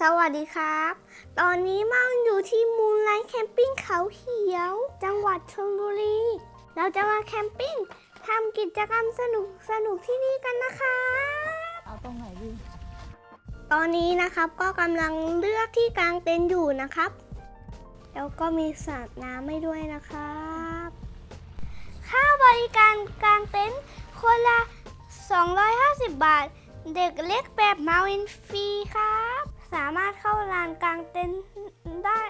สวัสดีครับ ตอนนี้มังอยู่ที่มูนไลท์แคมปิ้งเขาเขียว จังหวัดชลบุรี เราจะมาแคมปิ้งทำกิจกรรมสนุกสนุกๆที่นี่กันนะคะ เอาตรงไหนดี ตอนนี้นะครับก็กำลังเลือกที่กางเต็นท์อยู่นะครับ แล้วก็มีสระน้ำให้ด้วยนะครับ ค่าบริการกางเต็นท์คนละ 250 บาท เด็กเล็กแบบมาวินฟรีครับสามารถ เข้าลานกลางเต็นท์ได้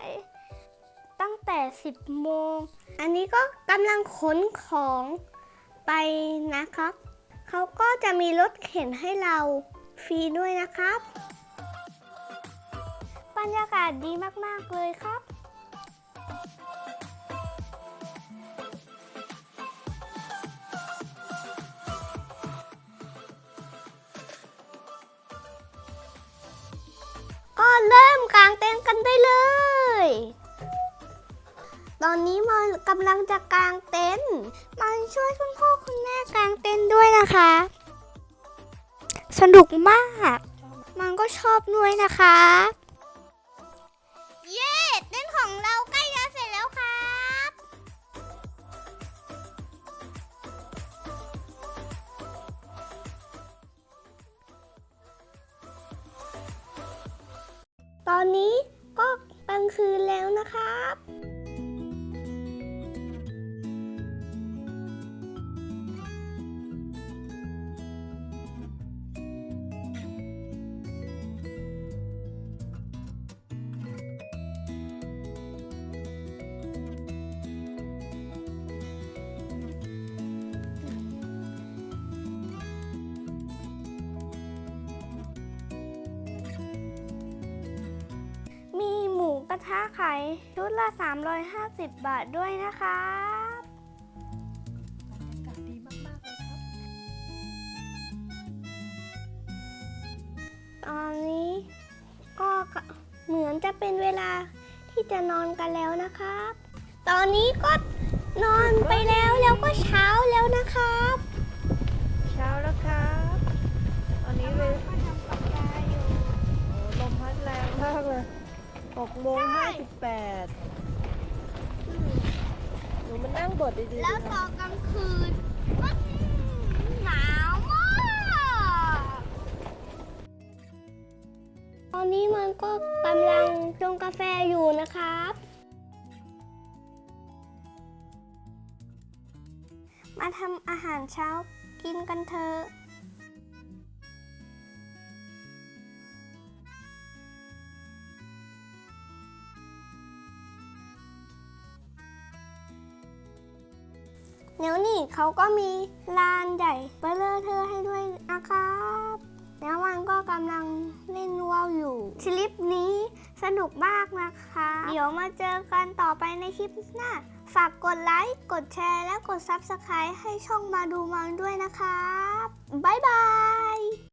ตั้งแต่ 10 โมง อันนี้ก็กำลังขนของไปนะครับ เขาก็จะมีรถเข็นให้เราฟรีด้วยนะครับ บรรยากาศดีมาก ๆ เลยครับ็เริ่มกางเต็นท์กันได้เลย ตอนนี้มันกำลังจะกางเต็นท์มันช่วยคุณพ่อคุณแม่กางเต็นท์ด้วยนะคะ สนุกมาก มันก็ชอบด้วยนะคะ ตอนนี้ก็กลางคืนแล้วนะครับ หมูกระทะขายชุดละ 350 บาทด้วยนะครับบรรยากาศดีมากๆเลยครับ ตอนนี้ก็เหมือนจะเป็นเวลาที่จะนอนกันแล้วนะครับ ตอนนี้ก็นอนไปแล้วแล้วก็เช้าแล้วนะครับ เช้าแล้วครับ โมงใช่58หนูมานั่งบดดีๆแล้วสิตคะอนกลางคืนก็หนาวมากตอนนี้มันก็กำลังชงกาแฟอยู่นะครับ มาทำอาหารเช้ากินกันเถอะ เดี๋ยวนี่เขาก็มีลานใหญ่เบลเลอร์เธอให้ด้วยนะครับแล้วมันก็กำลังเล่นว่าวอยู่คลิปนี้สนุกมากนะคะ เดี๋ยวมาเจอกันต่อไปในคลิปหน้า ฝากกดไลค์ กดแชร์ และกด Subscribe ให้ช่องมาดูมันด้วยนะครับ บ๊ายบาย